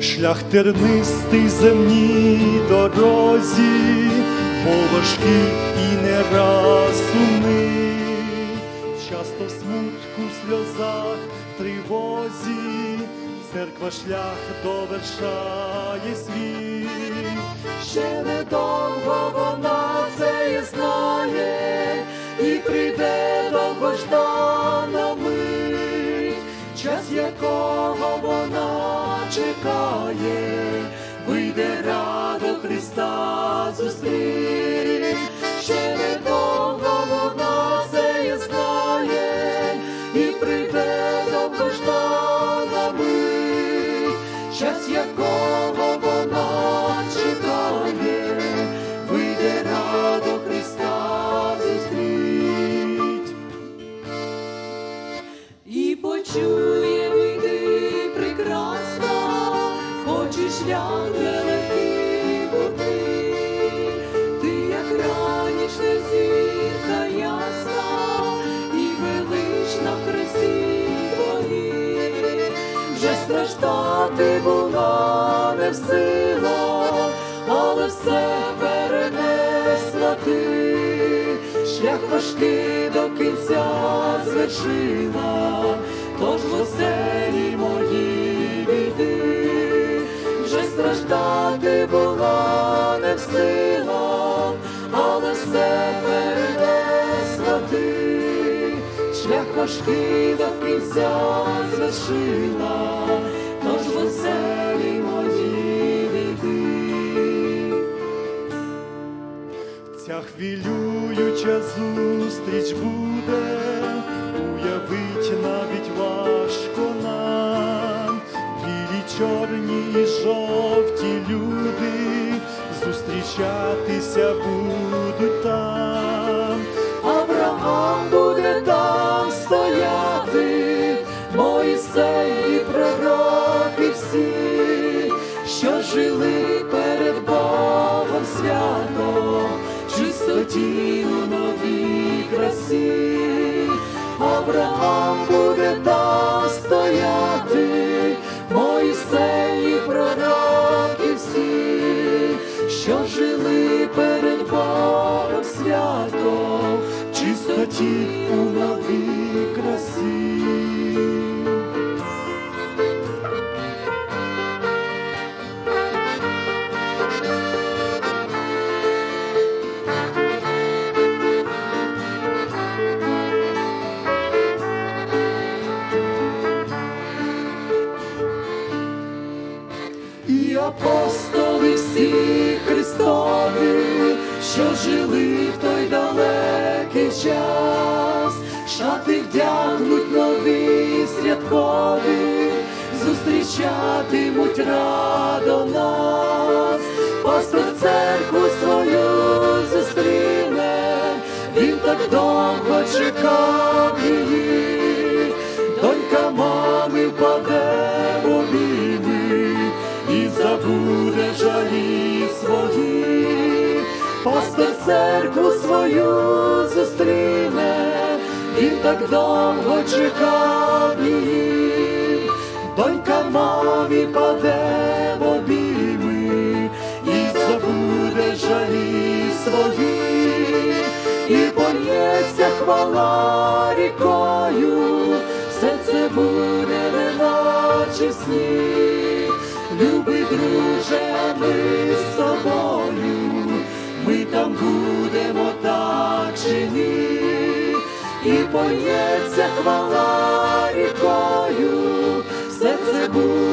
Шлях тернистий земній дорозі, важкий і не раз сумний, часто в смутку, в сльозах, в тривозі, церква шлях довершає свій. Ще недовго вона чекає, вийде радо Христа зустріч. Ще недовго шлях нелегкий бути. Ти як ранішня зірка ясна, і велична в. Вже страждати була не в силах, але все перенесла ти, шлях важкий до кінця звершила, тож в але все перенесла ти, шлях важкий до кінця звершила, тож в оселі мої війди. Ця хвилююча зустріч буде, уявить навіть важко нам, білі, чорні і жовті люди. Зустрічатися будуть жили перед Богом свято, чистоті у новій красі. Авраам буде там стояти, Моїсей і пророки всі, що жили перед Богом свято, чистоті апостоли всі Христові, що жили в той далекий час, шати вдягнуть нові святкові, зустрічатимуть радо нас, пастор церкву свою зустріне, він так довго свої, пастор церкву свою зустріне, він так довго чекав її, донька мамі паде в обійми і забуде жалі свої, і польється хвала рікою, все це буде неначе сні. Любий друже, ми з тобою, ми там будемо так чи і поється хвала рікою, все це буде.